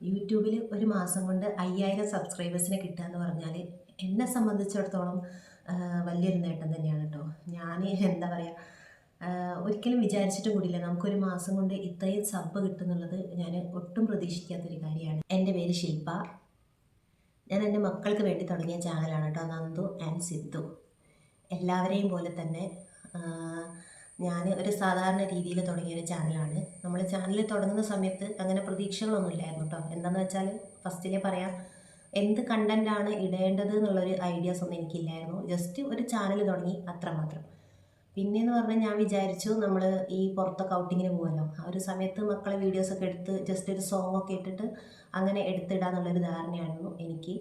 യൂട്യൂബിൽ ഒരു മാസം കൊണ്ട് അയ്യായിരം സബ്സ്ക്രൈബേഴ്സിനെ കിട്ടുക എന്ന് പറഞ്ഞാൽ എന്നെ സംബന്ധിച്ചിടത്തോളം വലിയൊരു നേട്ടം തന്നെയാണ് കേട്ടോ ഞാൻ എന്താ പറയുക ഒരിക്കലും വിചാരിച്ചിട്ട് കൂടിയില്ല. നമുക്കൊരു മാസം കൊണ്ട് ഇത്രയും സബ് കിട്ടുന്നുള്ളത് ഞാൻ ഒട്ടും പ്രതീക്ഷിക്കാത്തൊരു കാര്യമാണ്. എന്റെ പേര് ശില്പ. ഞാൻ എന്റെ മക്കൾക്ക് വേണ്ടി തുടങ്ങിയ ചാനലാണ് കേട്ടോ നന്ദു ആൻഡ് സിദ്ധു. എല്ലാവരെയും പോലെ തന്നെ ഞാൻ ഒരു സാധാരണ രീതിയിൽ തുടങ്ങിയ ഒരു ചാനലാണ് നമ്മൾ ചാനൽ തുടങ്ങുന്ന സമയത്ത് അങ്ങനെ പ്രതീക്ഷകളൊന്നും ഇല്ലായിരുന്നു കേട്ടോ എന്താണെന്ന് വെച്ചാൽ ഫസ്റ്റിലെ പറയാം എന്ത് കണ്ടന്റാണ് ഇടേണ്ടത് എന്നുള്ളൊരു ഐഡിയാസ് ഒന്നും എനിക്കില്ലായിരുന്നു. ജസ്റ്റ് ഒരു ചാനൽ തുടങ്ങി അത്രമാത്രം പിന്നെയെന്ന് പറഞ്ഞാൽ ഞാൻ വിചാരിച്ചു നമ്മൾ ഈ പുറത്തൊക്കെ ഔട്ടിങ്ങിന് പോകുമല്ലോ ആ ഒരു സമയത്ത് മക്കളെ വീഡിയോസൊക്കെ എടുത്ത് ജസ്റ്റ് ഒരു സോങ് ഒക്കെ ഇട്ടിട്ട് അങ്ങനെ എടുത്തിടാന്നുള്ളൊരു ധാരണയായിരുന്നു എനിക്ക്.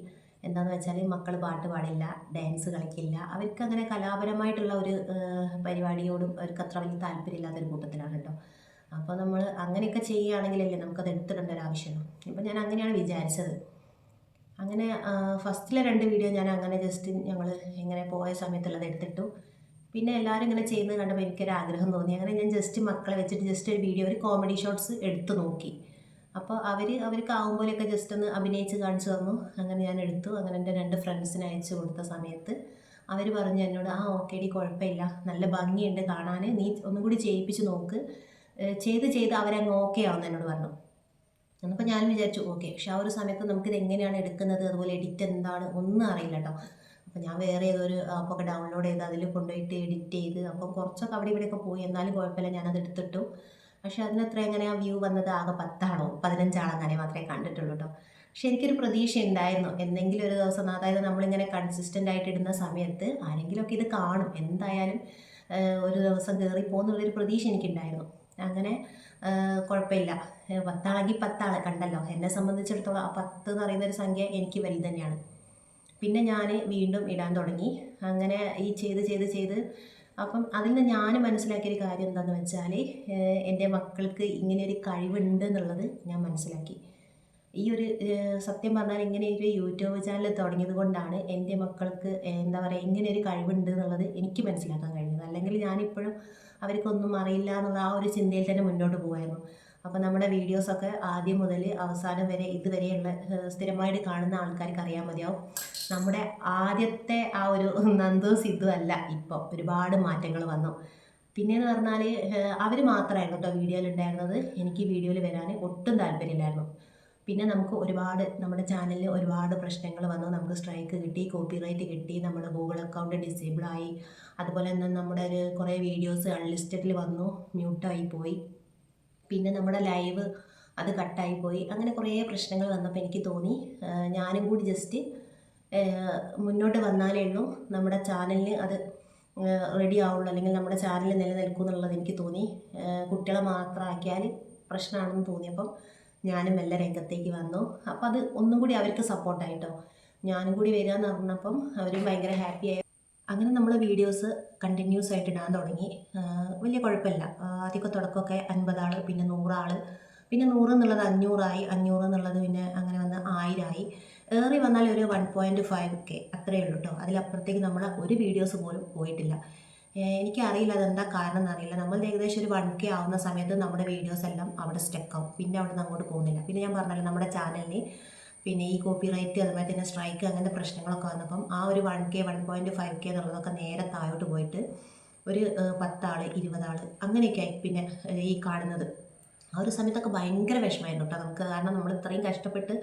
എന്താണെന്ന് വെച്ചാൽ മക്കൾ പാട്ട് പാടില്ല ഡാൻസ് കളിക്കില്ല. അവർക്ക് അങ്ങനെ കലാപരമായിട്ടുള്ള ഒരു പരിപാടിയോടും അവർക്ക് അത്ര വലിയ താല്പര്യമില്ലാത്തൊരു കൂട്ടത്തിലാണ് കേട്ടോ അപ്പോൾ നമ്മൾ അങ്ങനെയൊക്കെ ചെയ്യുകയാണെങ്കിലല്ലേ നമുക്കത് എടുത്തിടേണ്ട ഒരു ആവശ്യമുള്ളൂ. ഇപ്പം ഞാൻ അങ്ങനെയാണ് വിചാരിച്ചത്. അങ്ങനെ ഫസ്റ്റിലെ രണ്ട് വീഡിയോ ഞാൻ അങ്ങനെ ജസ്റ്റ് ഞങ്ങൾ ഇങ്ങനെ പോയ സമയത്തുള്ളത് എടുത്തിട്ടു. പിന്നെ എല്ലാവരും ഇങ്ങനെ ചെയ്യുന്നത് കണ്ടപ്പോൾ എനിക്കൊരു ആഗ്രഹം തോന്നി. അങ്ങനെ ഞാൻ ജസ്റ്റ് മക്കളെ വെച്ചിട്ട് ജസ്റ്റ് ഒരു വീഡിയോ ഒരു കോമഡി ഷോർട്സ് എടുത്തു നോക്കി. അപ്പോൾ അവർ അവർക്ക് ആവുമ്പോഴൊക്കെ ജസ്റ്റ് ഒന്ന് അഭിനയിച്ച് കാണിച്ചു തന്നു. അങ്ങനെ ഞാൻ എടുത്തു. അങ്ങനെ എന്റെ രണ്ട് ഫ്രണ്ട്സിന് അയച്ചു കൊടുത്ത സമയത്ത് അവർ പറഞ്ഞു എന്നോട് ആ ഓക്കെ ഡി കുഴപ്പമില്ല. നല്ല ഭംഗിയുണ്ട് കാണാൻ നീ ഒന്നും കൂടി ചെയ്യിപ്പിച്ച് നോക്ക്. ചെയ്ത് ചെയ്ത് അവരങ്ങ് ഓക്കെ ആവുമെന്ന് എന്നോട് പറഞ്ഞു. എന്നപ്പോൾ ഞാൻ വിചാരിച്ചു ഓക്കെ പക്ഷെ ആ ഒരു സമയത്ത് നമുക്കിത് എങ്ങനെയാണ് എടുക്കുന്നത്? അതുപോലെ എഡിറ്റ് എന്താണ്? ഒന്നും അറിയില്ല കേട്ടോ അപ്പോൾ ഞാൻ വേറെ ഏതൊരു ആപ്പൊക്കെ ഡൗൺലോഡ് ചെയ്ത് അതിൽ കൊണ്ടുപോയിട്ട് എഡിറ്റ് ചെയ്ത് അപ്പം കുറച്ചൊക്കെ അവിടെ ഇവിടെയൊക്കെ പോയി. എന്നാലും കുഴപ്പമില്ല ഞാനത് എടുത്തിട്ടു. പക്ഷെ അതിനത്ര എങ്ങനെ ആ വ്യൂ വന്നത്? ആകെ പത്താണോ? പതിനഞ്ചാളോ അങ്ങനെ മാത്രമേ കണ്ടിട്ടുള്ളൂ കേട്ടോ പക്ഷെ എനിക്കൊരു പ്രതീക്ഷ ഉണ്ടായിരുന്നു. എന്തെങ്കിലും ഒരു ദിവസം അതായത് നമ്മളിങ്ങനെ കൺസിസ്റ്റന്റ് ആയിട്ട് ഇടുന്ന സമയത്ത് ആരെങ്കിലുമൊക്കെ ഇത് കാണും. എന്തായാലും ഒരു ദിവസം കയറി പോകുന്നുള്ളൊരു പ്രതീക്ഷ എനിക്കുണ്ടായിരുന്നു. അങ്ങനെ കുഴപ്പമില്ല. പത്താളെങ്കിൽ പത്താൾ കണ്ടല്ലോ. എന്നെ സംബന്ധിച്ചിടത്തോളം ആ പത്ത് എന്ന് പറയുന്ന ഒരു സംഖ്യ എനിക്ക് വലുത് തന്നെയാണ്. പിന്നെ ഞാൻ വീണ്ടും ഇടാൻ തുടങ്ങി. അങ്ങനെ ഈ ചെയ്ത് ചെയ്ത് ചെയ്ത് അപ്പം അതിൽ നിന്ന് ഞാൻ മനസ്സിലാക്കിയൊരു കാര്യം എന്താണെന്ന് വെച്ചാൽ എന്റെ മക്കൾക്ക് ഇങ്ങനെ ഒരു കഴിവുണ്ട് എന്നുള്ളത് ഞാൻ മനസ്സിലാക്കി. ഈ ഒരു സത്യം പറഞ്ഞാൽ ഇങ്ങനെ ഒരു യൂട്യൂബ് ചാനൽ തുടങ്ങിയത് കൊണ്ടാണ് എന്റെ മക്കൾക്ക് എന്താ പറയുക ഇങ്ങനെ ഒരു കഴിവുണ്ട് എന്നുള്ളത് എനിക്ക് മനസ്സിലാക്കാൻ കഴിഞ്ഞത്. അല്ലെങ്കിൽ ഞാനിപ്പോഴും അവർക്കൊന്നും അറിയില്ല എന്നുള്ള ആ ഒരു ചിന്തയിൽ തന്നെ മുന്നോട്ട് പോകുമായിരുന്നു അപ്പോൾ നമ്മുടെ വീഡിയോസൊക്കെ ആദ്യം മുതൽ അവസാനം വരെ ഇതുവരെയുള്ള സ്ഥിരമായിട്ട് കാണുന്ന ആൾക്കാർക്ക് അറിയാൻ മതിയാവും. നമ്മുടെ ആദ്യത്തെ ആ ഒരു നന്ദു സിദ്ധു അല്ല ഇപ്പോൾ ഒരുപാട് മാറ്റങ്ങൾ വന്നു. പിന്നെയെന്ന് പറഞ്ഞാൽ അവർ മാത്രമായിരുന്നു കേട്ടോ വീഡിയോയിൽ ഉണ്ടായിരുന്നത് എനിക്ക് വീഡിയോയിൽ വരാൻ ഒട്ടും താല്പര്യമില്ലായിരുന്നു. പിന്നെ നമുക്ക് ഒരുപാട് നമ്മുടെ ചാനലിൽ ഒരുപാട് പ്രശ്നങ്ങൾ വന്നു. നമുക്ക് സ്ട്രൈക്ക് കിട്ടി കോപ്പിറൈറ്റ് കിട്ടി നമ്മുടെ ഗൂഗിൾ അക്കൗണ്ട് ഡിസേബിൾ ആയി. അതുപോലെ തന്നെ നമ്മുടെ ഒരു കുറേ വീഡിയോസ് അൺലിസ്റ്റഡിൽ വന്നു മ്യൂട്ടായി പോയി. പിന്നെ നമ്മുടെ ലൈവ് അത് കട്ടായി പോയി. അങ്ങനെ കുറേ പ്രശ്നങ്ങൾ വന്നപ്പോൾ എനിക്ക് തോന്നി. ഞാനും കൂടി ജസ്റ്റ് മുന്നോട്ട് വന്നാലേ ഉള്ളൂ നമ്മുടെ ചാനലിന് അത് റെഡി ആവുള്ളൂ. അല്ലെങ്കിൽ നമ്മുടെ ചാനൽ നിലനിൽക്കും എന്നുള്ളത് എനിക്ക് തോന്നി. കുട്ടികളെ മാത്രമാക്കിയാൽ പ്രശ്നമാണെന്ന് തോന്നിയപ്പം ഞാനും മെല്ലെ രംഗത്തേക്ക് വന്നു. അപ്പം അത് ഒന്നും കൂടി അവർക്ക് സപ്പോർട്ടായിട്ടോ ഞാനും കൂടി വരിക എന്ന് പറഞ്ഞപ്പം അവരും ഭയങ്കര ഹാപ്പിയായി അങ്ങനെ നമ്മൾ വീഡിയോസ് കണ്ടിന്യൂസ് ആയിട്ട് ഇടാൻ തുടങ്ങി. വലിയ കുഴപ്പമില്ല. ആദ്യമൊക്കെ തുടക്കമൊക്കെ അൻപതാൾ പിന്നെ നൂറാൾ പിന്നെ നൂറ് എന്നുള്ളത് അഞ്ഞൂറായി അഞ്ഞൂറ് എന്നുള്ളത് പിന്നെ അങ്ങനെ വന്ന് ആയിരമായി ഏറി വന്നാൽ ഒരു വൺ പോയിന്റ് ഫൈവ് കെ അത്രയേ ഉള്ളൂ കേട്ടോ അതിലപ്പുറത്തേക്ക് നമ്മൾ ഒരു വീഡിയോസ് പോലും പോയിട്ടില്ല. എനിക്കറിയില്ല അതെന്താ കാരണം എന്നറിയില്ല. നമ്മൾ ഏകദേശം ഒരു വൺ കെ ആവുന്ന സമയത്ത് നമ്മുടെ വീഡിയോസ് എല്ലാം അവിടെ സ്റ്റക്ക് ആവും. പിന്നെ അവിടെ നിന്ന് അങ്ങോട്ട് പോകുന്നില്ല. പിന്നെ ഞാൻ പറഞ്ഞല്ലോ നമ്മുടെ ചാനലിന് പിന്നെ ഈ കോപ്പി റൈറ്റ് അതുപോലെ തന്നെ സ്ട്രൈക്ക് അങ്ങനത്തെ പ്രശ്നങ്ങളൊക്കെ വന്നപ്പം ആ ഒരു one K one point five K എന്നുള്ളതൊക്കെ നേരെ താഴോട്ട് പോയിട്ട് ഒരു പത്താൾ ഇരുപതാൾ അങ്ങനെയൊക്കെ ആയി പിന്നെ ഈ കാണുന്നത്. ആ ഒരു സമയത്തൊക്കെ ഭയങ്കര വിഷമമായിരുന്നു കേട്ടോ. നമുക്ക് കാരണം നമ്മൾ ഇത്രയും കഷ്ടപ്പെട്ട്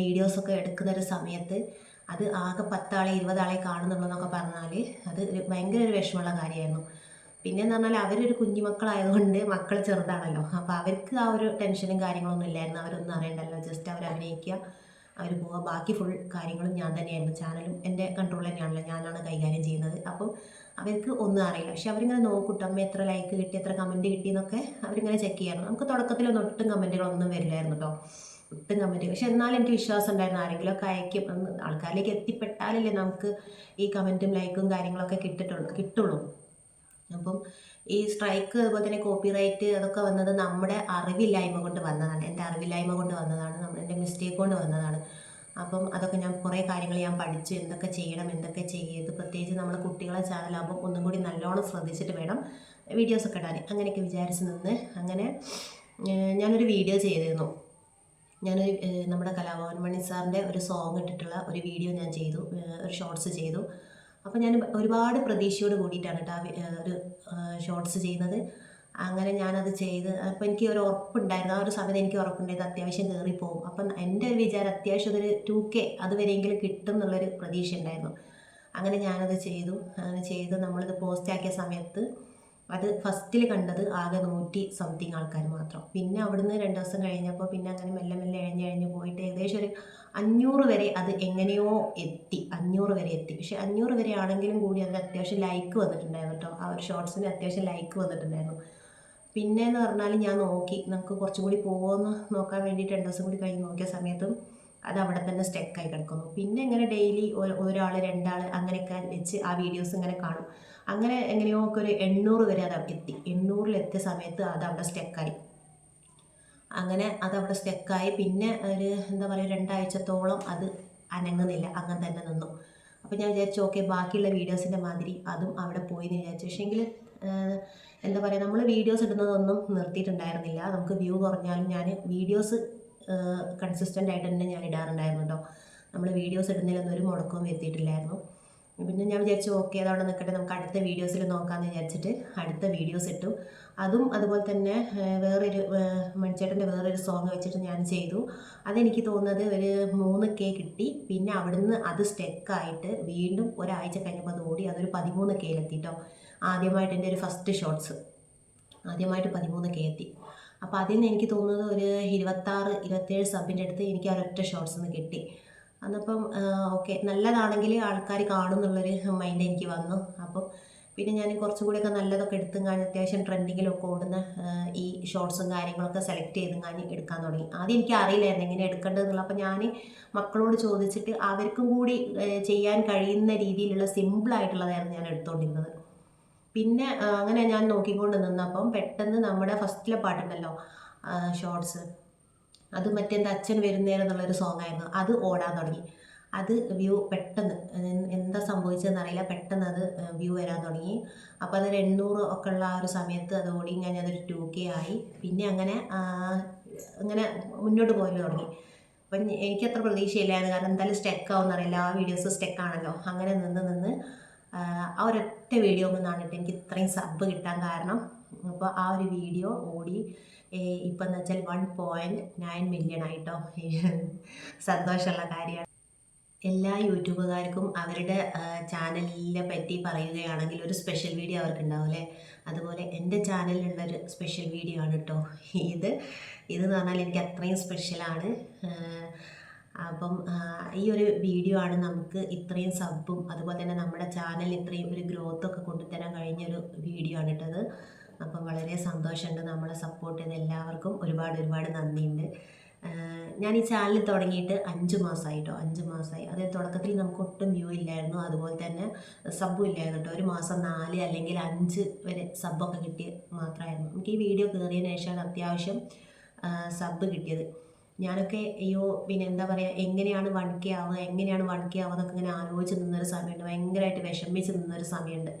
വീഡിയോസൊക്കെ എടുക്കുന്ന ഒരു സമയത്ത് അത് ആകെ പത്താളെ ഇരുപതാളെ കാണുന്നുള്ളതെന്നൊക്കെ പറഞ്ഞാൽ അത് ഭയങ്കര ഒരു വിഷമമുള്ള കാര്യമായിരുന്നു. പിന്നെയെന്ന് പറഞ്ഞാൽ അവരൊരു കുഞ്ഞുമക്കളായതുകൊണ്ട് മക്കൾ ചെറുതാണല്ലോ. അപ്പോൾ അവർക്ക് ആ ഒരു ടെൻഷനും കാര്യങ്ങളൊന്നും ഇല്ലായിരുന്നു. അവരൊന്നും അറിയണ്ടല്ലോ. ജസ്റ്റ് അവർ അഭിനയിക്കുക. അവർ പോവുക ബാക്കി ഫുൾ കാര്യങ്ങളും ഞാൻ തന്നെയായിരുന്നു. ചാനലും എന്റെ കൺട്രോൾ തന്നെയാണല്ലോ. ഞാനാണ് കൈകാര്യം ചെയ്യുന്നത്. അപ്പം അവർക്ക് ഒന്നും അറിയില്ല. പക്ഷെ അവരിങ്ങനെ നോക്കൂട്ടോ. അമ്മ എത്ര ലൈക്ക് കിട്ടി എത്ര കമന്റ് കിട്ടി എന്നൊക്കെ അവരിങ്ങനെ ചെക്ക് ചെയ്യാറുണ്ട്. നമുക്ക് തുടക്കത്തിലൊന്നും ഒട്ടും കമന്റുകളൊന്നും വരില്ലായിരുന്നു കേട്ടോ ഒട്ടും കമന്റ് പക്ഷെ എന്നാലും എനിക്ക് വിശ്വാസം ഉണ്ടായിരുന്നു. ആരെങ്കിലുമൊക്കെ അയക്കും. ആൾക്കാരിലേക്ക് എത്തിപ്പെട്ടാലല്ലേ നമുക്ക് ഈ കമന്റും ലൈക്കും കാര്യങ്ങളൊക്കെ കിട്ടിട്ടുള്ളൂ കിട്ടുള്ളൂ. അപ്പം ഈ സ്ട്രൈക്ക് അതുപോലെ തന്നെ കോപ്പിറൈറ്റ് അതൊക്കെ വന്നത് നമ്മുടെ അറിവില്ലായ്മ കൊണ്ട് വന്നതാണ്. എന്റെ അറിവില്ലായ്മ കൊണ്ട് വന്നതാണ്. നമ്മൾ എന്റെ മിസ്റ്റേക്ക് കൊണ്ട് വന്നതാണ്. അപ്പം അതൊക്കെ ഞാൻ കുറേ കാര്യങ്ങൾ ഞാൻ പഠിച്ചു. എന്തൊക്കെ ചെയ്യണം എന്തൊക്കെ ചെയ്യരുത് പ്രത്യേകിച്ച് നമ്മൾ കുട്ടികളെ ചാനലാകുമ്പോൾ ഒന്നും കൂടി നല്ലോണം ശ്രദ്ധിച്ചിട്ട് വേണം വീഡിയോസൊക്കെ ഇടാൻ. അങ്ങനെയൊക്കെ വിചാരിച്ച് നിന്ന് അങ്ങനെ ഞാനൊരു വീഡിയോ ചെയ്തിരുന്നു. ഞാനൊരു നമ്മുടെ കലാഭവൻ മണി സാറിന്റെ ഒരു സോങ് ഇട്ടിട്ടുള്ള ഒരു വീഡിയോ ഞാൻ ചെയ്തു. ഒരു ഷോർട്സ് ചെയ്തു. അപ്പോൾ ഞാൻ ഒരുപാട് പ്രതീക്ഷയോട് കൂടിയിട്ടാണ് കേട്ടോ ഒരു ഷോർട്സ് ചെയ്യുന്നത്. അങ്ങനെ ഞാനത് ചെയ്ത് അപ്പോൾ എനിക്ക് ഒരു ഉറപ്പുണ്ടായിരുന്നു. ആ ഒരു സമയത്ത് എനിക്ക് ഉറപ്പുണ്ടായത് അത്യാവശ്യം കയറിപ്പോകും അപ്പം എന്റെ ഒരു വിചാരം അത്യാവശ്യം അതൊരു ടു കെ അതുവരെയെങ്കിലും കിട്ടും എന്നുള്ളൊരു പ്രതീക്ഷ ഉണ്ടായിരുന്നു അങ്ങനെ ഞാനത് ചെയ്തു. അങ്ങനെ ചെയ്ത് നമ്മളിത് പോസ്റ്റാക്കിയ സമയത്ത് അത് ഫസ്റ്റിൽ കണ്ടത് ആകെ നൂറ്റി സംതിങ് ആൾക്കാർ മാത്രം. പിന്നെ അവിടുന്ന് രണ്ട് ദിവസം കഴിഞ്ഞപ്പോൾ പിന്നെ അങ്ങനെ മെല്ലെ മെല്ലെ എഴഞ്ഞ് എഴഞ്ഞ് പോയിട്ട് ഏകദേശം ഒരു അഞ്ഞൂറ് വരെ അത് എങ്ങനെയോ എത്തി. അഞ്ഞൂറ് വരെ എത്തി. പക്ഷെ അഞ്ഞൂറ് വരെ ആണെങ്കിലും കൂടി അതിന് അത്യാവശ്യം ലൈക്ക് വന്നിട്ടുണ്ടായിരുന്നു കേട്ടോ. ആ ഒരു ഷോർട്സിന് അത്യാവശ്യം ലൈക്ക് വന്നിട്ടുണ്ടായിരുന്നു. പിന്നെ എന്ന് പറഞ്ഞാൽ ഞാൻ നോക്കി. നമുക്ക് കുറച്ചും കൂടി പോകുമെന്ന് നോക്കാൻ വേണ്ടിയിട്ട് രണ്ട് ദിവസം കൂടി കഴിഞ്ഞ് നോക്കിയ സമയത്തും അത് അവിടെ തന്നെ സ്റ്റെക്കായി കിടക്കുന്നു. പിന്നെ ഇങ്ങനെ ഡെയിലി ഒരാൾ രണ്ടാൾ അങ്ങനെയൊക്കെ വെച്ച് ആ വീഡിയോസ് ഇങ്ങനെ കാണും. അങ്ങനെ എങ്ങനെയോ ഒക്കെ ഒരു എണ്ണൂറ് വരെ അത് എത്തി. എണ്ണൂറിലെത്തിയ സമയത്ത് അത് അവിടെ സ്റ്റെക്കായി അങ്ങനെ അത് അവിടെ സ്റ്റെക്കായി പിന്നെ ഒരു എന്താ പറയുക രണ്ടാഴ്ചത്തോളം അത് അനങ്ങുന്നില്ല. അങ്ങനെ തന്നെ നിന്നു. അപ്പോൾ ഞാൻ വിചാരിച്ചു ഓക്കെ ബാക്കിയുള്ള വീഡിയോസിന്റെ മാതിരി അതും അവിടെ പോയി എന്ന് വിചാരിച്ചു. പക്ഷേങ്കിൽ എന്താ പറയുക നമ്മൾ വീഡിയോസ് ഇടുന്നതൊന്നും നിർത്തിയിട്ടുണ്ടായിരുന്നില്ല. നമുക്ക് വ്യൂ കുറഞ്ഞാലും ഞാൻ വീഡിയോസ് കൺസിസ്റ്റന്റ് ആയിട്ട് തന്നെ ഞാൻ ഇടാറുണ്ടായിരുന്നു കേട്ടോ നമ്മൾ വീഡിയോസ് ഇടുന്നതിലൊന്നും ഒരു മുടക്കവും വരുത്തിയിട്ടില്ലായിരുന്നു. പിന്നെ ഞാൻ വിചാരിച്ചു ഓക്കെ അതവിടെ നിൽക്കട്ടെ നമുക്ക് അടുത്ത വീഡിയോസിൽ നോക്കാമെന്ന് വിചാരിച്ചിട്ട് അടുത്ത വീഡിയോസ് ഇട്ടു. അതും അതുപോലെ തന്നെ വേറൊരു മണിച്ചേട്ടന്റെ വേറൊരു സോങ് വെച്ചിട്ട് ഞാൻ ചെയ്തു. അതെനിക്ക് തോന്നുന്നത് ഒരു മൂന്ന് കെ കിട്ടി. പിന്നെ അവിടുന്ന് അത് സ്റ്റെക്കായിട്ട് വീണ്ടും ഒരാഴ്ച കഴിഞ്ഞപ്പോൾ അത് ഓടി അതൊരു പതിമൂന്ന് കെയിലെത്തിട്ടോ ആദ്യമായിട്ട് എന്റെ ഒരു ഫസ്റ്റ് ഷോട്ട്സ് ആദ്യമായിട്ട് പതിമൂന്ന് കെ എത്തി. അപ്പോൾ അതിൽ നിന്ന് എനിക്ക് തോന്നുന്നത് ഒരു ഇരുപത്താറ് ഇരുപത്തേഴ് സബിന്റെ അടുത്ത് എനിക്ക് ആ ഒരൊറ്റ ഷോർട്സ് നിന്ന് കിട്ടി. അന്നപ്പം ഓക്കെ. നല്ലതാണെങ്കിൽ ആൾക്കാർ കാണും എന്നുള്ളൊരു മൈൻഡ് എനിക്ക് വന്നു. അപ്പം പിന്നെ ഞാൻ കുറച്ചും കൂടിയൊക്കെ നല്ലതൊക്കെ എടുത്തും കാണും അത്യാവശ്യം ട്രെൻഡിങ്ങിലൊക്കെ ഓടുന്ന ഈ ഷോർട്സും കാര്യങ്ങളൊക്കെ സെലക്ട് ചെയ്തും കാണി എടുക്കാൻ തുടങ്ങി. ആദ്യം എനിക്ക് അറിയില്ലായിരുന്നു എങ്ങനെ എടുക്കേണ്ടതെന്നുള്ള. അപ്പോൾ ഞാൻ മക്കളോട് ചോദിച്ചിട്ട് അവർക്കും കൂടി ചെയ്യാൻ കഴിയുന്ന രീതിയിലുള്ള സിമ്പിളായിട്ടുള്ളതായിരുന്നു ഞാൻ എടുത്തുകൊണ്ടിരുന്നത് പിന്നെ അങ്ങനെ ഞാൻ നോക്കിക്കൊണ്ട് നിന്നപ്പം പെട്ടെന്ന് നമ്മുടെ ഫസ്റ്റിലെ പാട്ടുണ്ടല്ലോ ഷോർട്സ് അത് മറ്റെന്താ അച്ഛൻ വരുന്നേരം എന്നുള്ളൊരു സോങ് ആയിരുന്നു. അത് ഓടാൻ തുടങ്ങി. അത് വ്യൂ പെട്ടെന്ന് എന്താ സംഭവിച്ചതെന്ന് അറിയില്ല. പെട്ടെന്ന് അത് വ്യൂ വരാൻ തുടങ്ങി. അപ്പോൾ അതൊരു എണ്ണൂറ് ഒക്കെ ഉള്ള ആ ഒരു സമയത്ത് അത് ഓടി കഴിഞ്ഞാൽ അതൊരു ടു കെ ആയി. പിന്നെ അങ്ങനെ അങ്ങനെ മുന്നോട്ട് പോയി തുടങ്ങി. അപ്പം എനിക്ക് അത്ര പ്രതീക്ഷയില്ലായിരുന്നു. കാരണം എന്തായാലും സ്റ്റെക്ക് ആവുമെന്നറിയില്ല ആ വീഡിയോസ് സ്റ്റെക്ക് ആണല്ലോ. അങ്ങനെ നിന്ന് നിന്ന് ആ, ഒരൊറ്റ വീഡിയോ കൊണ്ടാണ് കാണിട്ട് എനിക്ക് ഇത്രയും സബ് കിട്ടാൻ കാരണം അപ്പോൾ ആ ഒരു വീഡിയോ ഓടി. ഇപ്പം എന്ന് വെച്ചാൽ വൺ പോയിന്റ് നയൻ മില്യൺ ആയിട്ടോ. സന്തോഷമുള്ള കാര്യമാണ്. എല്ലാ യൂട്യൂബുകാർക്കും അവരുടെ ചാനലിനെ പറ്റി പറയുകയാണെങ്കിൽ ഒരു സ്പെഷ്യൽ വീഡിയോ അവർക്ക് ഉണ്ടാവും അല്ലേ? അതുപോലെ എന്റെ ചാനലിലുള്ളൊരു സ്പെഷ്യൽ വീഡിയോ ആണ് കേട്ടോ ഇത് ഇത് എന്ന് പറഞ്ഞാൽ എനിക്ക് അത്രയും സ്പെഷ്യലാണ് അപ്പം ഈ ഒരു വീഡിയോ ആണ് നമുക്ക് ഇത്രയും സബും അതുപോലെ തന്നെ നമ്മുടെ ചാനൽ ഇത്രയും ഒരു ഗ്രോത്തൊക്കെ കൊണ്ടുതരാൻ കഴിഞ്ഞൊരു വീഡിയോ ആണ് ഇട്ടത് അപ്പം വളരെ സന്തോഷമുണ്ട് നമ്മളെ സപ്പോർട്ട് ചെയ്ത എല്ലാവർക്കും ഒരുപാട് ഒരുപാട് നന്ദിയുണ്ട്. ഞാൻ ഈ ചാനൽ തുടങ്ങിയിട്ട് അഞ്ച് മാസമായിട്ടോ അഞ്ച് മാസമായി. അത് തുടക്കത്തിൽ നമുക്ക് ഒട്ടും വ്യൂ ഇല്ലായിരുന്നു. അതുപോലെ തന്നെ സബ്ബും ഇല്ലായിരുന്നു കേട്ടോ ഒരു മാസം നാല് അല്ലെങ്കിൽ അഞ്ച് വരെ സബ്ബൊക്കെ കിട്ടിയ മാത്രമായിരുന്നു. നമുക്ക് ഈ വീഡിയോ കയറിയതിന് ശേഷമാണ് അത്യാവശ്യം സബ്ബ് കിട്ടിയത്. ഞാനൊക്കെ അയ്യോ പിന്നെ എന്താ പറയുക എങ്ങനെയാണ് വൺ കെ ആവുക എങ്ങനെയാണ് വൺ കെ ആവുക എന്നൊക്കെ ഇങ്ങനെ ആലോചിച്ച് നിന്നൊരു സമയമുണ്ട്. ഭയങ്കരമായിട്ട് വിഷമിച്ച് നിന്നൊരു സമയമുണ്ട്.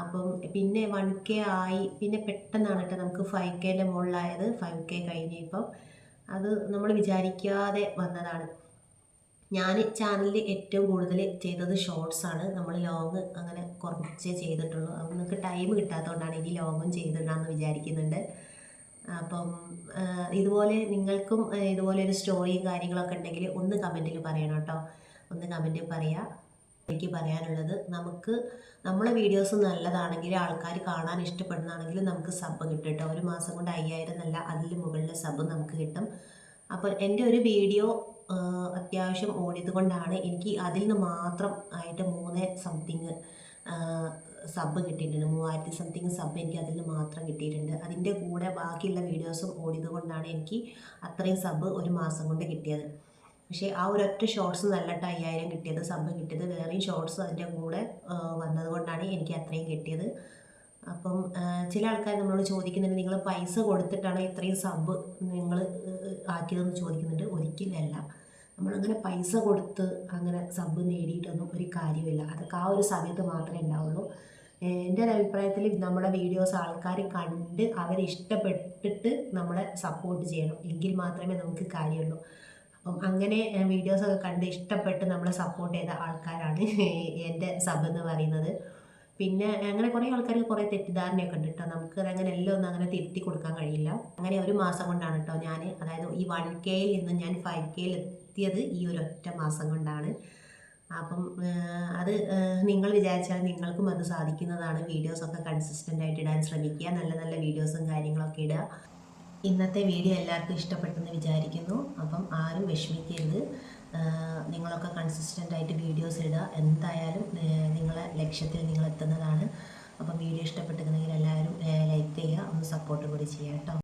അപ്പം പിന്നെ വൺ കെ ആയി. പിന്നെ പെട്ടെന്നാണ് കേട്ടോ നമുക്ക് ഫൈവ് കെന്റെ മുകളിലായത് ഫൈവ് കെ കഴിഞ്ഞപ്പോൾ അത് നമ്മൾ വിചാരിക്കാതെ വന്നതാണ്. ഞാൻ ചാനലിൽ ഏറ്റവും കൂടുതൽ ചെയ്തത് ഷോർട്സ് ആണ്. നമ്മൾ ലോങ് അങ്ങനെ കുറച്ചേ ചെയ്തിട്ടുള്ളൂ. അപ്പം നിങ്ങൾക്ക് ടൈം കിട്ടാത്തതുകൊണ്ടാണ് ഇനി ലോങ്ങും ചെയ്തിടാമെന്ന് വിചാരിക്കുന്നുണ്ട്. അപ്പം ഇതുപോലെ നിങ്ങൾക്കും ഇതുപോലെ ഒരു സ്റ്റോറിയും കാര്യങ്ങളൊക്കെ ഉണ്ടെങ്കിൽ ഒന്ന് കമന്റിൽ പറയണം കേട്ടോ. ഒന്ന് കമന്റിൽ പറയുക എനിക്ക് പറയാനുള്ളത് നമുക്ക് നമ്മളെ വീഡിയോസ് നല്ലതാണെങ്കിൽ ആൾക്കാർ കാണാൻ ഇഷ്ടപ്പെടുന്നതാണെങ്കിൽ നമുക്ക് സബ് കിട്ടും കേട്ടോ. ഒരു മാസം കൊണ്ട് അയ്യായിരം നല്ല അതിൽ മുകളിൽ സബ് നമുക്ക് കിട്ടും. അപ്പോൾ എന്റെ ഒരു വീഡിയോ അത്യാവശ്യം ഓടിയത് കൊണ്ടാണ് എനിക്ക് അതിൽ നിന്ന് മാത്രം ആയിട്ട് മൂന്ന് സംതിങ് സബ് കിട്ടിയിട്ടുണ്ട്. മൂവായിരത്തി സംതിങ് സബ് എനിക്ക് അതിൽ നിന്ന് മാത്രം കിട്ടിയിട്ടുണ്ട്. അതിന്റെ കൂടെ ബാക്കിയുള്ള വീഡിയോസും ഓടിയത് കൊണ്ടാണ് എനിക്ക് അത്രയും സബ് ഒരു മാസം കൊണ്ട് കിട്ടിയത്. പക്ഷേ ആ ഒരൊറ്റ ഷോർട്സ് നല്ലിട്ട് അയ്യായിരം കിട്ടിയത് സബ് കിട്ടിയത്. വേറെയും ഷോർട്സ് അതിന്റെ കൂടെ വന്നതുകൊണ്ടാണ് എനിക്ക് അത്രയും കിട്ടിയത്. അപ്പം ചില ആൾക്കാർ നമ്മളോട് ചോദിക്കുന്നുണ്ട് നിങ്ങൾ പൈസ കൊടുത്തിട്ടാണ് ഇത്രയും സബ് നിങ്ങൾ ആക്കിയതെന്ന് ചോദിക്കുന്നുണ്ട്. ഒരിക്കലല്ല നമ്മളങ്ങനെ പൈസ കൊടുത്ത് അങ്ങനെ സബ് നേടിയിട്ടൊന്നും ഒരു കാര്യമില്ല. അതൊക്കെ ആ ഒരു സമയത്ത് മാത്രമേ ഉണ്ടാവുള്ളൂ. എന്റെ ഒരു അഭിപ്രായത്തിൽ നമ്മുടെ വീഡിയോസ് ആൾക്കാർ കണ്ട് അവരെ ഇഷ്ടപ്പെട്ടിട്ട് നമ്മളെ സപ്പോർട്ട് ചെയ്യണം. എങ്കിൽ മാത്രമേ നമുക്ക് കാര്യമുള്ളൂ. അപ്പം അങ്ങനെ വീഡിയോസൊക്കെ കണ്ട് ഇഷ്ടപ്പെട്ട് നമ്മളെ സപ്പോർട്ട് ചെയ്ത ആൾക്കാരാണ് എന്റെ സബ് എന്ന് പറയുന്നത്. പിന്നെ അങ്ങനെ കുറേ ആൾക്കാർക്ക് കുറേ തെറ്റിദ്ധാരണയൊക്കെ ഉണ്ട് കേട്ടോ നമുക്ക് അങ്ങനെ എല്ലാം ഒന്നും അങ്ങനെ തിരുത്തി കൊടുക്കാൻ കഴിയില്ല. അങ്ങനെ ഒരു മാസം കൊണ്ടാണ് കേട്ടോ ഞാൻ അതായത് ഈ വൺ കെയിൽ നിന്ന് ഞാൻ ഫൈവ് കെയിൽ എത്തിയത് ഈ ഒരു ഒറ്റ മാസം കൊണ്ടാണ്. അപ്പം അത് നിങ്ങൾ വിചാരിച്ചാൽ നിങ്ങൾക്കും അത് സാധിക്കുന്നതാണ്. വീഡിയോസൊക്കെ കൺസിസ്റ്റന്റ് ആയിട്ട് ഇടാൻ ശ്രമിക്കുക. നല്ല നല്ല വീഡിയോസും കാര്യങ്ങളൊക്കെ ഇടുക. ഇന്നത്തെ വീഡിയോ എല്ലാവർക്കും ഇഷ്ടപ്പെട്ടെന്ന് വിചാരിക്കുന്നു. അപ്പം ആരും വിഷമിക്കരുത്. നിങ്ങളൊക്കെ കൺസിസ്റ്റന്റ് ആയിട്ട് വീഡിയോസ് ഇടുക. എന്തായാലും നിങ്ങളെ ലക്ഷ്യത്തിൽ നിങ്ങൾ എത്തുന്നതാണ്. അപ്പം വീഡിയോ ഇഷ്ടപ്പെട്ടിരുന്നെങ്കിൽ എല്ലാവരും ലൈക്ക് ചെയ്യുക. ഒന്ന് സപ്പോർട്ട് കൂടി ചെയ്യുക കേട്ടോ.